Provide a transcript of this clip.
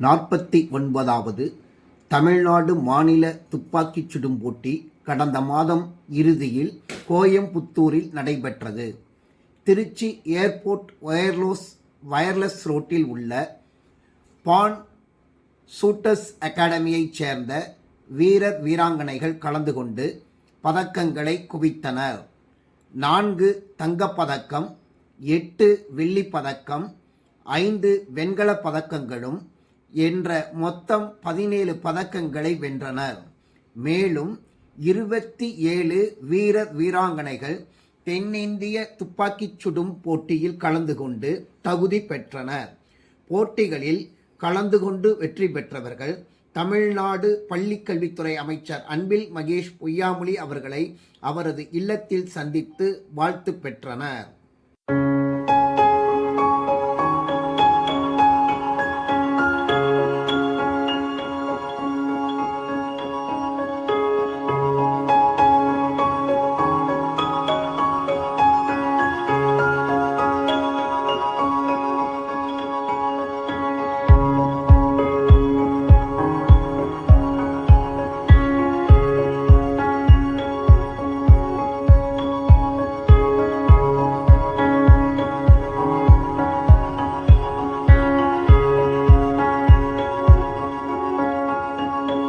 நாற்பத்தி ஒன்பதாவது தமிழ்நாடு மாநில துப்பாக்கிச் சுடும் போட்டி கடந்த மாதம் இறுதியில் கோயம்புத்தூரில் நடைபெற்றது. திருச்சி ஏர்போர்ட் ஒயர்லோஸ் வயர்லெஸ் ரோட்டில் உள்ள பான் சூட்டர்ஸ் அகாடமியைச் சேர்ந்த வீரர் வீராங்கனைகள் கலந்து கொண்டு பதக்கங்களை குவித்தனர். நான்கு தங்கப்பதக்கம் எட்டு வெள்ளிப்பதக்கம் ஐந்து வெண்கலப் பதக்கங்களும் என்ற மொத்தம் பதினேழு பதக்கங்களை வென்றனர். மேலும் இருபத்தி ஏழு வீரர் வீராங்கனைகள் தென்னிந்திய துப்பாக்கிச் சுடும் போட்டியில் கலந்து கொண்டு தகுதி பெற்றனர். போட்டிகளில் கலந்து கொண்டு வெற்றி பெற்றவர்கள் தமிழ்நாடு பள்ளிக்கல்வித்துறை அமைச்சர் அன்பில் மகேஷ் பொய்யாமொழி அவர்களை அவரது இல்லத்தில் சந்தித்து வாழ்த்து பெற்றனர்.